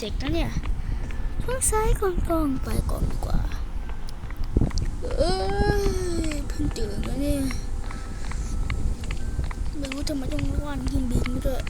เสกนะเนี่ยช่วงซ้ายกองๆไปก่อนดีกว่า เอ้ยเพิ่งตื่นแล้วเนี่ยไม่รู้ทำไมต้องว่านยิงบินด้วย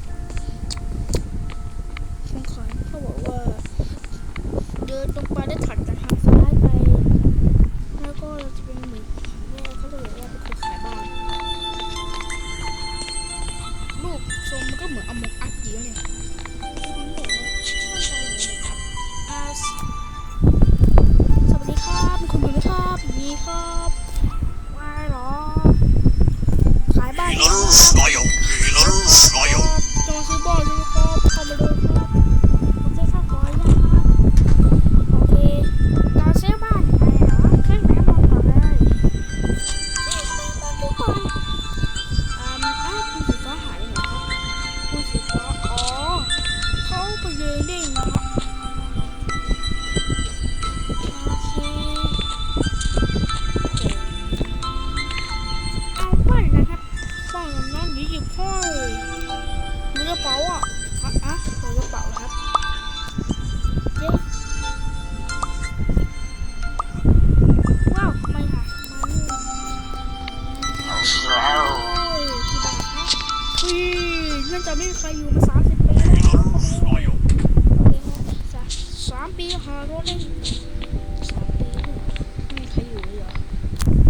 น่าจะไม่มีใครอยู่มาสามสิบปีแล้วนะครับ Smile. โอเคครับสามสามปีหารถเล่นสามปีไม่มีใครอยู่เลยเหรอ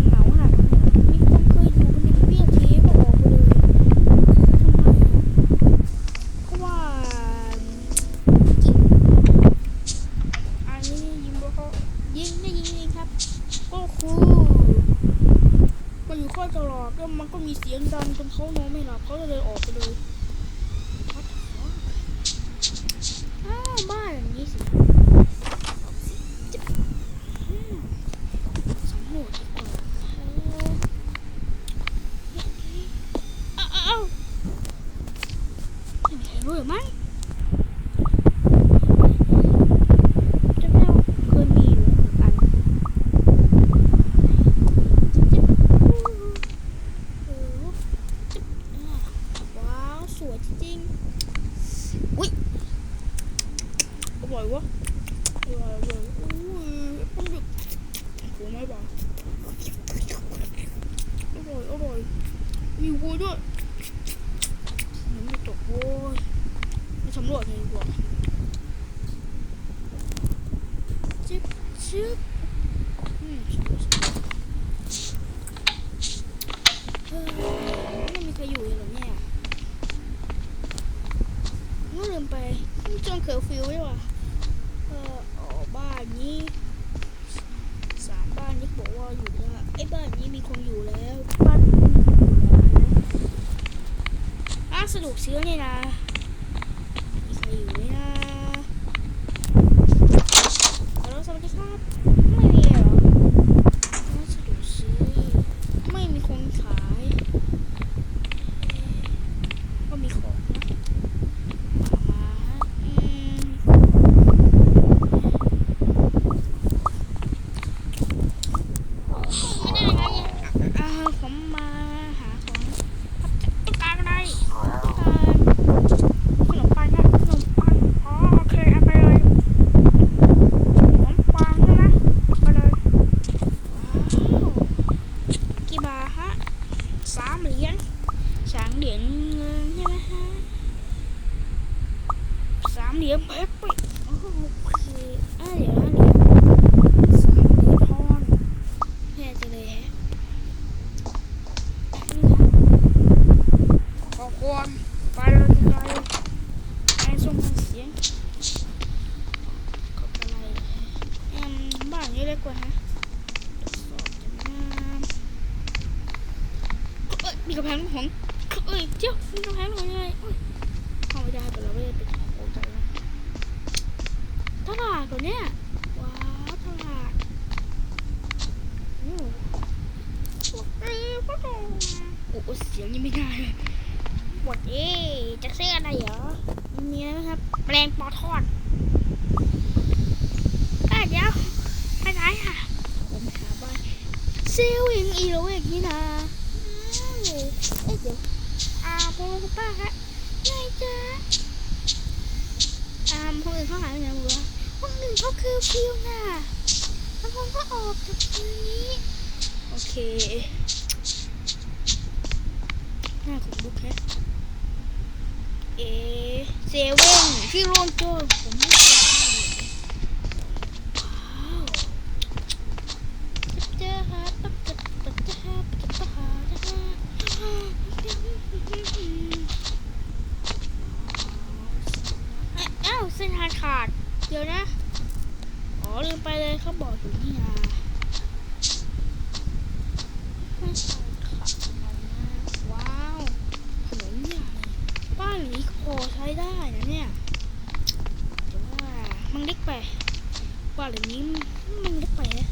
เหงาขนาดนั้นเลยเหรอมีคนเคยอยู่คนหนึ่งเบี้ยทีก็ออกไปเลยทำไมเพราะว่าจริงอันนี้ยิงบ่เขายิงได้ยิงเองครับก็คือมันอยู่ข้อตลอดแล้วมันก็มีเสียงดังจนเขานอนไม่หลับเขาเลยออกไปเลย What the fuck อ้าว บ้านอย่างนี้สิจะอืมสำรวจดีกว่าเออเอ้าเอ้าเอ้าไม่มีใครรู้หรือมั้งเจะแมวเคยมีอยู่หนึ่งอันจิ๊บเออจิ๊บอ่าว้าว สวยจริงๆอุ้ย อ ร่อยวะอร่อยอร่อยอุ้ยปลาหมึกโหไม่บาอร่อยอร่อยมีวัวด้วยมันไม่ตกโว้ยไปสำรวจเลยดีกว่าจิ๊บจิ๊บอืมสำรวจสำรวจเฮ้ยไม่มีใครอยู่เลยเหรอเนี่ยไม่ลืมไปจอง บ้านนี้สามบ้านนี้บอกว่าอยู่แล้วไอ้บ้านนี้มีคนอยู่แล้วบ้านนี้มีคนอยู่แล้วนะอะสรุปซื้อนี่นะมีใครอยู่ไหมนะฮัลโหลสวัสดีครับไม่มีเหรออะสรุปซื้อไม่มีคนขายเอ๊ะก็มีของนะมาอืม ไม่ได้ไงอ่าผมมาหาของต้องการอะไรต้องการขนมปังนะขนมปังอ๋อโอเคเอาไปเลยขนมปังนะเอาไปเลยว้าวกี่บาทฮะ สามเหรียญสามเหรียญเงินใช่ไหมฮะสามเหรียญเพชรปิโอเคอะเดี๋ยวนะเดี๋ยวสามเหรียญทองแย่จังเลยแฮะนี่นะ มีกระแพงของเอ้ยเจ้ามีกระแพงของยังไงเอ้ยเข้าไม่ได้แต่เราไม่ได้เป็นของโอ้ใจนะตลาดตัวเนี้ยว้าวตลาดโอ้โหเอ้ยพ่อโตโอ้โหเสียงยังไม่ได้เลยหมดเอ๊จะซื้ออะไรเหรอมีอะไรไหมครับแมลงปอทอดเอ้ยเดี๋ยวไปไหนค่ะผมหาบ้านเซลล์ยังอีโรเอกนี่นะอ้าว เอ้ยเดี๋ยวอาพ่อคุณป้าครับไงจ๊ะอาอ่าห้องอื่นเขาหายไปไหนหมดวะห้องหนึ่งเขาคือฟิวน่ะแล้วผมก็ออกจากตรงนี้ โอเคหน้าของลูกแค่เอเซเว่นที่โรนโจผมไม่ได้ว้าวเจอฮะปั๊บปั๊บปั๊บฮะปั๊บปั๊บฮะอ้าวเส้นทาง ขาด เดี๋ยวนะ อ๋อลืมไปเลยเขาบอกอยู่นี่นาไม่ใช่ค่ะมันนะว้าวถนนใหญ่บ้านหลังนี้ก็พอใช้ได้นะเนี่ยแต่ว่ามันเล็กไปบ้านหลังนี้มันเล็กไปนะ